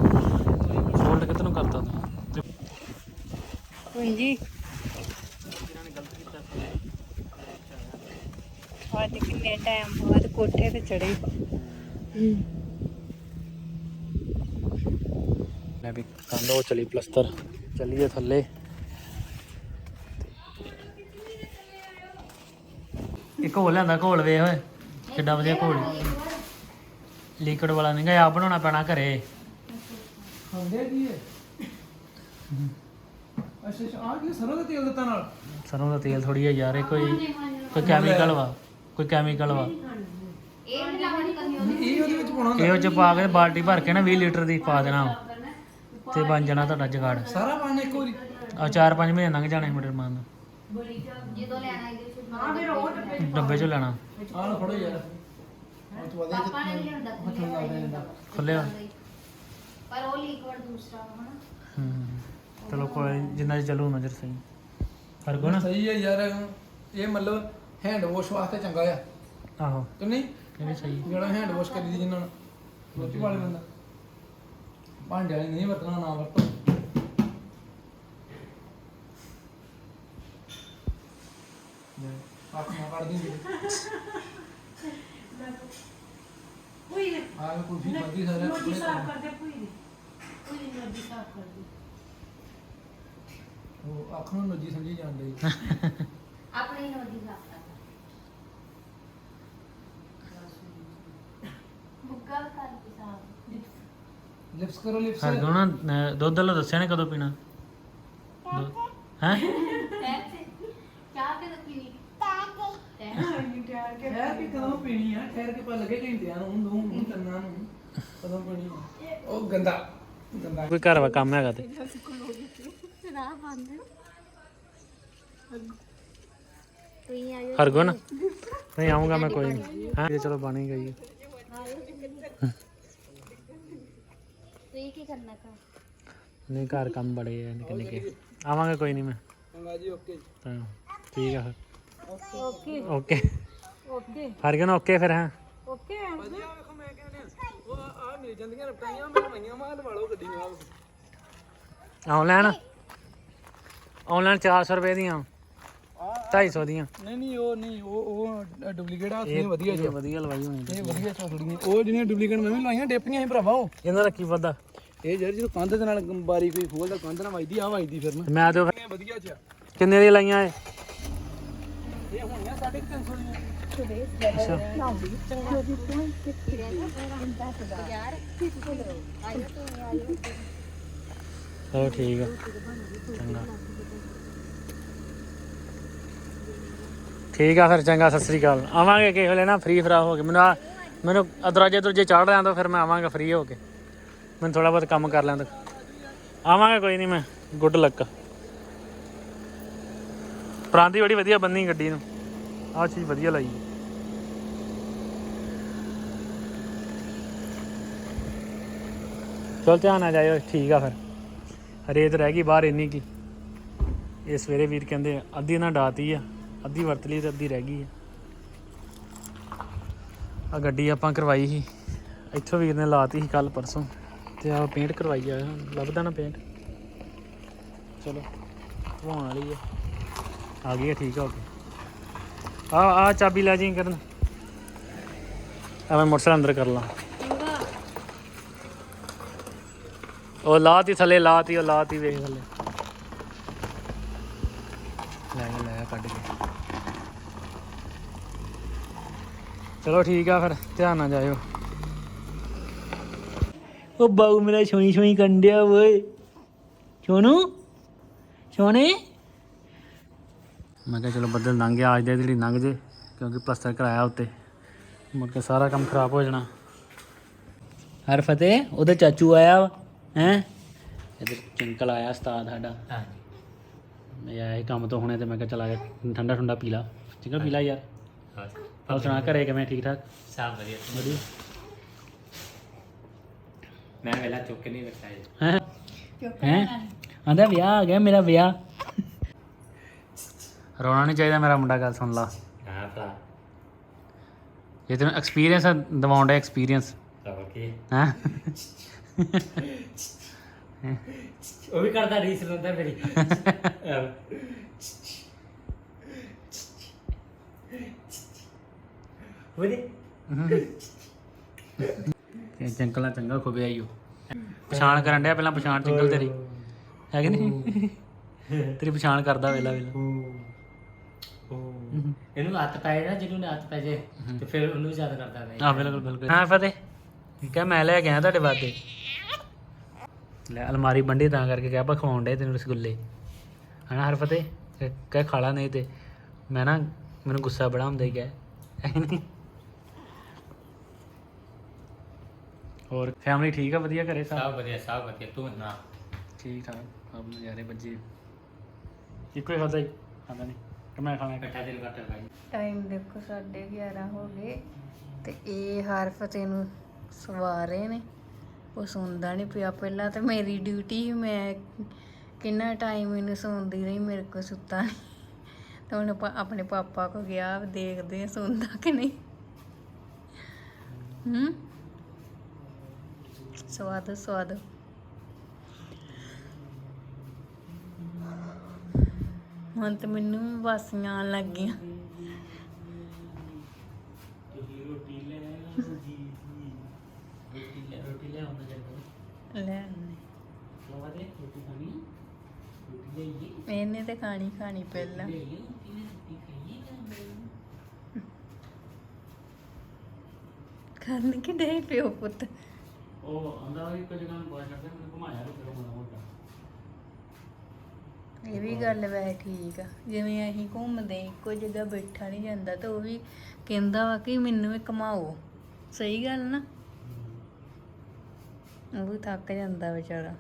ਫੋਲਡ ਕਰਤਾ ਤੁਸੀਂ ਹਾਂਜੀ। ਅੱਜ ਕਿੰਨੇ ਟਾਈਮ ਬਾਅਦ ਕੋਠੇ ਤੇ ਚੜੇ ਮੈਂ ਵੀ ਉਹ ਚਲੀ ਪਲਸਤਰ ਚੱਲੀਏ ਥੱਲੇ। ਇੱਕ ਹੋ ਲਿਆਂਦਾ ਘੋਲ ਵੇ ਓਏ ਕਿੱਡਾ ਵਧੀਆ ਘੋਲ। ਲੀਕਵਿਡ ਵਾਲਾ ਨਹੀਂ ਗਾ ਆ ਬਣਾਉਣਾ ਪੈਣਾ ਘਰੇ। ਖਾਂਦੇ ਕੀ ਹੈ ਅੱਛਾ ਅੱਛਾ ਆ ਕੀ ਸਰੋਂ ਦਾ ਤੇਲ ਦਿੱਤਾ ਨਾਲ? ਸਰੋਂ ਦਾ ਤੇਲ ਥੋੜੀ ਹੈ ਯਾਰ ਇਹ ਕੋਈ ਕੋਈ ਕੈਮੀਕਲ ਵਾ। ਕੋਈ ਕੈਮੀਕਲ ਵਾ। ਇਹ ਮਿਲਾਵਟ ਕਰਨੀ ਉਹਦੀ ਇਹ ਉਹਦੇ ਵਿੱਚ ਪਾਉਣਾ ਇਹ ਉਹ ਚ ਪਾ ਕੇ ਬਾਲਟੀ ਭਰ ਕੇ ਨਾ 20 ਲੀਟਰ ਦੀ ਪਾ ਦੇਣਾ। ਤੇ ਬਣ ਜਾਣਾ ਤੁਹਾਡਾ ਜਗਾੜ। ਸਾਰਾ ਪਾਣੀ ਇੱਕ ਵਾਰੀ। ਆ 4-5 ਮਹੀਨੇ ਲੰਘ ਜਾਣੇ ਮੇਰੇ ਮਾਨ ਜਦੋਂ ਲੈਣਾ ਇਹਦੇ ਵਿੱਚ ਹਾਂ ਫਿਰ ਉਹ ਡੱਬੇ ਚੋਂ ਲੈਣਾ। ਆਹ ਲਓ ਫੜੋ ਯਾਰ। ਉਹ ਤੋਂ ਬਾਅਦ ਪਾਪਾ ਨੇ ਲਿਆਂਦਾ ਖੁੱਲੇ ਪਰ ਉਹ ਲਿਕਵਿਡ ਦੂਸਰਾ ਵਾ ਹਨਾ ਹੂੰ ਚਲੋ ਕੋਈ ਨੀ, ਜਿੰਨਾ ਚਿਰ ਚੱਲੂ ਨਜ਼ਰ ਸਹੀ। ਫ਼ਰਕ ਨਾ ਸਹੀ ਹੈ ਯਾਰ ਇਹ ਮਤਲਬ ਹੈਂਡ ਵਾਸ਼ ਵਾਸਤੇ ਚੰਗਾ ਆ। ਆਹੋ। ਕਿ ਨਹੀਂ? ਇਹ ਸਹੀ ਜਿਹੜਾ ਹੈਂਡ ਵਾਸ਼ ਕਰੀ ਦੀ ਜਿੰਨਾਂ ਨੂੰ। ਰੋਟੀ ਵਾਲੇ ਬੰਦਾ ਭਾਂਡੇ ਵਾਲੇ ਨਹੀਂ ਵਰਤਣਾ ਨਾ ਵਰਤੋ। ਆਪ ਨਾ ਕਰ ਦੀ ਕੋਈ ਨੀ, ਆ ਕੋਈ ਵੀ ਬੰਦੀ ਸਾਰੇ ਨੋਜੀ ਸਾਫ਼ ਕਰਦੇ ਕੋਈ ਨੀ। ਕੋਈ ਨੀ ਨੋਜੀ ਸਾਫ਼ ਕਰਦੀ। ਉਹ ਅੱਖ ਨੂੰ ਨੱਜੀ ਸਮਝੀ ਜਾਂਦੇ। ਆਪਣੀ ਨੋਦੀ ਸਾਫ਼ ਕਰ ਬੁੱਗਾ ਕਰ ਕੇ ਸਾਫ਼ ਲਿਪਸ ਕਰੋ ਲਿਪਸ ਨਾ ਅਹ ਦੁੱਧ ਵਾਲਾ ਦੱਸਿਆ ਨੇ ਕਦੋਂ ਪੀਣਾ? ਹੈ? ਚਾਹ ਕੇ ਤਾਂ ਪੀਣੀ। ਠਹਿਰ ਕੇ ਕਦੋਂ ਪੀਣੀ ਆ? ਠਹਿਰ ਕੇ ਪਾ ਲੱਗੇ ਘੰਟਿਆਂ ਨੂੰ ਦੋ ਨੂੰ ਕੰਨਾਂ ਨੂੰ। ਕਦੋਂ ਪੀਣੀ ਆ? ਉਹ ਗੰਦਾ। ਗੰਦਾ। ਕੋਈ ਘਰ ਵਾ ਕੰਮ ਹੈਗਾ ਤੇ। ਰਾਹ ਬੰਦ ਤੁਸੀਂ ਆਇਓ ਹਰਗੁਣ ਨਹੀਂ ਆਉਂਗਾ ਮੈਂ ਕੋਈ ਨਹੀਂ ਹਾਂ? ਇਹ ਚਲੋ ਬਣ ਹੀ ਗਈ ਹੈ। ਤੁਸੀਂ ਕੀ ਕਰਨਾ ਕਾ ਨਹੀਂ ਘਰ ਕੰਮ ਬੜੇ ਆ ਨਿੱਕੇ ਨਿੱਕੇ। ਆਵਾਂਗਾ ਕੋਈ ਨਹੀਂ ਮੈਂ। ਚੰਗਾ ਜੀ ਓਕੇ ਤਾਂ ਠੀਕ ਆ ਫਿਰ। Okay. Okay. Okay. Hargun okay ਫਿਰ ਹਾਂ। ਓਕੇ ਭਾਜੀ ਆ ਵੇਖੋ ਮੈਂ ਕਹਿੰਦਾ ਉਹ ਆ ਮਿਲ ਜਾਂਦੀਆਂ ਰਪਟਾਈਆਂ ਮੈਂ ਮਈਆਂ ਮਾਰ ਵਾਲੋ ਗੱਡੀ ਨੂੰ ਆ ਆਨਲਾਈਨ? ਆਨਲਾਈਨ 400 ਰੁਪਏ ਦੀਆਂ। 250 ਦੀਆਂ। ਨਹੀਂ ਨਹੀਂ ਉਹ ਨਹੀਂ ਉਹ ਉਹ ਡੁਪਲੀਕੇਟ ਆ ਇਹ ਵਧੀਆ ਇਹ ਵਧੀਆ ਲਵਾਈ ਹੋਣੀ ਇਹ ਵਧੀਆ ਚੌਕੜੀਆਂ ਉਹ ਜਿਹੜੀਆਂ ਡੁਪਲੀਕੇਟ ਮੈਂ ਵੀ ਲਾਈਆਂ ਡੇਪੀਆਂ ਸੀ ਭਰਾਵਾ ਉਹ। ਇਹਨਾਂ ਦਾ ਕੀ ਵਾਦਾ ਇਹ ਯਾਰ ਜਦੋਂ ਕੰਧ ਦੇ ਨਾਲ ਬਾਰੀ ਕੋਈ ਖੋਲਦਾ ਕੰਧ ਨਾਲ ਵੱਜਦੀ ਆ ਵੱਜਦੀ ਫਿਰ ਨਾ। ਮੈਂ ਤੇ ਵਧੀਆ ਚ। ਕਿੰਨੇ ਦੀਆਂ ਲਾਈਆਂ ਇਹ? ਇਹ ਹੋਣੀਆਂ 350 ਦੀਆਂ। ਚਲੋ ਠੀਕ ਆ। ਚੰਗਾ। ਠੀਕ ਆ ਫਿਰ, ਚੰਗਾ, ਸਤਿ ਸ੍ਰੀ ਅਕਾਲ। ਆਵਾਂਗੇ ਕਿਸੇ ਵੇਲੇ ਨਾ ਫ੍ਰੀ ਫਰਾ ਹੋ ਕੇ। ਮੈਨੂੰ ਆ- ਮੈਨੂੰ ਅਦਰਾਜੇ ਦਰਜੇ ਚੜ ਰਿਆਂ ਤਾਂ ਫਿਰ ਮੈਂ ਆਵਾਂਗਾ ਫ੍ਰੀ ਹੋ ਕੇ। ਮੈਨੂੰ ਥੋੜਾ ਬਹੁਤ ਕੰਮ ਕਰ ਲੈਂਦਾ ਆਵਾਂਗਾ ਕੋਈ ਨਹੀਂ ਮੈਂ। ਗੁੱਡ ਲੱਕ ਪ੍ਰਾਂਤੀ ਬੜੀ ਵਧੀਆ ਬੰਨੀ ਗੱਡੀ ਨੂੰ। ਆਹ ਚੀਜ਼ ਵਧੀਆ ਲਾਈ। ਚਲ ਧਿਆਨ ਆ ਜਾਇਓ, ਠੀਕ ਆ ਫਿਰ। ਰੇਤ ਰਹਿ ਗਈ ਬਾਹਰ ਇੰਨੀ ਕੀ। ਇਹ ਸਵੇਰੇ ਵੀਰ ਕਹਿੰਦੇ ਅੱਧੀ ਨਾ ਡਾਤੀ ਆ। ਅੱਧੀ ਵਰਤ ਲਈ ਤੇ ਅੱਧੀ ਰਹਿ ਗਈ ਆ। ਆ ਗੱਡੀ ਆਪਾਂ ਕਰਵਾਈ ਸੀ। ਇੱਥੋਂ ਵੀਰ ਨੇ ਲਾਤੀ ਸੀ ਕੱਲ ਪਰਸੋਂ। ਤੇ ਆ ਪੇਂਟ ਕਰਵਾਈ ਆ। ਲੱਭਦਾ ਨਾ ਪੇਂਟ ਚਲੋ ਧਵਾਉਣ ਵਾਲੀ ਆ। ਆ ਗਈ ਆ ਠੀਕ ਆ ਓਕੇ ਆ ਆ ਚਾਬੀ ਲੈ ਜੀ ਕਰਨ। ਆ ਮੈਂ ਮੋਟਰਸਾਈਕਲ ਅੰਦਰ ਕਰ ਲਾਂ। ਉਹ ਲਾਤੀ ਥੱਲੇ ਲਾਤੀ ਉਹ ਲਾਤੀ ਵੇਖ ਥੱਲੇ ਲੈ ਗਿਆ, ਲੈ ਗਿਆ ਕੱਢ ਕੇ ਚਲੋ ਠੀਕ ਆ ਫਿਰ ਧਿਆਨ ਨਾਲ ਜਾਇਓ। ਉਹ ਬਾਊ ਮੇਰਾ ਛੋਣੀ ਛੋਣੀ ਕੰਡਿਆ ਓਏ। ਛੋਨੂ ਛੋਨੇ ਮੈਂ ਕਿਹਾ ਚਲੋ ਬੱਦਲ ਲੰਘ ਗਿਆ ਅੱਜ ਦੇ ਜਿਹੜੀ ਲੰਘ ਜੇ ਕਿਉਂਕਿ ਪਲਸਤਰ ਕਰਾਇਆ ਉੱਤੇ। ਮੁੜ ਕੇ ਸਾਰਾ ਕੰਮ ਖਰਾਬ ਹੋ ਜਾਣਾ। ਹਰ ਫਤਿਹ ਉਹਦੇ ਚਾਚੂ ਆਇਆ ਵਾ ਹੈ? ਇਧਰ ਚਿੰਕਲ ਆਇਆ ਉਸਤਾਦ ਸਾਡਾ। ਮੈਂ ਆਇਆ ਸੀ ਕੰਮ ਤੋਂ ਹੁਣੇ ਤੇ ਮੈਂ ਕਿਹਾ ਚਲਾ ਗਿਆ ਠੰਡਾ ਠੰਡਾ ਪੀ ਲਾ। ਚਿੰਕਲ ਪੀ ਲਾ ਯਾਰ। ਹੋਰ ਸੁਣਾ ਘਰੇ ਕਿਵੇਂ ਠੀਕ ਠਾਕ? ਸਭ ਵਧੀਆ। ਵਧੀਆ। ਮੈਂ ਵੇਲਾ ਚੁੱਕ ਕੇ ਨਹੀਂ ਰੱਖਿਆ ਹੈ? ਹੈ? ਆਂਦਾ ਵਿਆਹ ਆ ਗਿਆ ਮੇਰਾ ਵਿਆਹ। ਰੋਣਾ ਨਹੀਂ ਚਾਹੀਦਾ ਮੇਰਾ ਮੁੰਡਾ ਗੱਲ ਸੁਣ ਲਾ। ਹਾਂ ਭਰਾ। ਜੇ ਤੈਨੂੰ ਐਕਸਪੀਰੀਅੰਸ ਦਿਵਾਉਣ ਦਾ ਐਕਸਪੀਰੀਅੰਸ ਤਾਂ ਕੀ। ਹੈ? ਉਹ ਵੀ ਕਰਦਾ ਰੀਸ ਲੰਦਾ ਮੇਰੀ। ਉਹਦੇ ਤੇ ਚੰਕਲਾ ਚੰਗਾ ਖੁਬਿਆ ਈ ਉਹ ਪਛਾਣ ਕਰਨ ਡਿਆ ਪਹਿਲਾਂ ਪਛਾਣ ਚੰਗਲ ਤੇਰੀ। ਹੈ ਕਿ ਨਹੀਂ? ਤੇਰੀ ਪਛਾਣ ਕਰਦਾ ਵੇਲਾ ਵੇਲਾ। ਇਹਨੂੰ ਹੱਥ ਪੈ ਜਾਏ ਨਾ ਜਿਹਨੂੰ ਹੱਥ ਪੈ ਜੇ ਤੇ ਫਿਰ ਉਹਨੂੰ ਯਾਦ ਕਰਦਾ ਨਹੀਂ ਆ ਬਿਲਕੁਲ ਬਿਲਕੁਲ। ਹਾਂ ਫਤਿਹ। ਕਿਹਾ ਮੈਂ ਲੈ ਆਇਆ ਤੁਹਾਡੇ ਵਾਸਤੇ। ਲੈ ਅਲਮਾਰੀ ਬੰਡੀ ਤਾਂ ਕਰਕੇ ਕਿਹਾ ਆਪਾਂ ਖਵਾਉਣ ਡੇ ਤੈਨੂੰ ਰਸਗੁੱਲੇ। ਹਨਾ ਹਰ ਫਤਿਹ ਕਹਿ ਖਾਲਾ ਨਹੀਂ ਤੇ। ਮੈਂ ਨਾ ਮੈਨੂੰ ਗੁੱਸਾ ਬੜਾ ਹੁੰਦਾ ਹੀ ਗਿਆ ਹੋਰ ਫੈਮਿਲੀ ਠੀਕ ਆ ਵਧੀਆ ਘਰੇ ਸਭ? ਸਭ ਵਧੀਆ ਸਭ ਵਧੀਆ। ਤੂੰ ਨਾ ਠੀਕ ਠਾਕ ਸਭ ਨਜ਼ਾਰੇ ਬੱਜੇ। ਇੱਕੋ ਹੀ ਖਾਦਾ ਹੀ ਖਾਂਦਾ ਨਹੀਂ। ਕਿ ਮੈਂ ਖਾਣਾ ਇੱਕ। ਇਕੱਠਾ ਦਿਲ ਕਰਦਾ ਭਾਈ ਟਾਈਮ ਦੇਖੋ 11:30 ਹੋ ਗਏ ਤੇ ਇਹ ਹਰਫਤ ਇਹਨੂੰ ਸਵਾ ਰਹੇ ਨੇ। ਉਹ ਸੌਂਦਾ ਨਹੀਂ ਪਿਆ ਪਹਿਲਾਂ ਤੇ ਮੇਰੀ ਡਿਊਟੀ ਮੈਂ ਕਿੰਨਾ ਟਾਈਮ ਇਹਨੂੰ ਸੌਂਦੀ ਰਹੀ ਮੇਰੇ ਕੋਲ ਸੁੱਤਾ ਨਹੀਂ। ਤੇ ਹੁਣ ਪਾ- ਆਪਣੇ ਪਾਪਾ ਕੋ ਗਿਆ ਦੇਖਦੇ ਆ ਸੌਂਦਾ ਕਿ ਨਹੀਂ। ਹੂੰ? ਸਵਾਦ ਸਵਾਦ। ਹੁਣ ਤੇ ਮੈਨੂੰ ਵੀ ਵਾਸੀਆਂ ਆਉਣ ਲੱਗ ਗਈਆਂ। ਰੋਟੀ ਲੈ ਆਉਂਦਾ ਜਦ ਲੈ ਆਉਂਦੇ। ਲੋਵਾ ਦੇ ਰੋਟੀ ਖਾਣੀ ਰੋਟੀ ਲੈ ਇਹਨੇ ਤੇ ਖਾਣੀ ਖਾਣੀ ਪਹਿਲਾਂ। ਕਰਨ ਕਿ ਦੇ ਪਿਓ ਪੁੱਤ? ਉਹ ਆਂਦਾ ਵੀ ਕੋਈ ਜਗ੍ਹਾ ਨੂੰ ਬਾਹਰ ਕਰਦੇ ਮੈਨੂੰ ਘੁਮਾਇਆ ਰੋ ਫਿਰ ਮੋੜਾ ਮੋਟਾ। ਇਹ ਵੀ ਗੱਲ ਵੈ ਠੀਕ ਆ ਜਿਵੇਂ ਅਸੀਂ ਘੁੰਮਦੇ ਇੱਕੋ ਜਗ੍ਹਾ ਬੈਠਾ ਨਹੀਂ ਜਾਂਦਾ ਤਾਂ ਉਹ ਵੀ ਕਹਿੰਦਾ ਵਾ ਕਿ ਮੈਨੂੰ ਵੀ ਘਮਾਓ। ਸਹੀ ਗੱਲ ਨਾ? ਉਹ ਵੀ ਥੱਕ ਜਾਂਦਾ ਵਿਚਾਰਾ।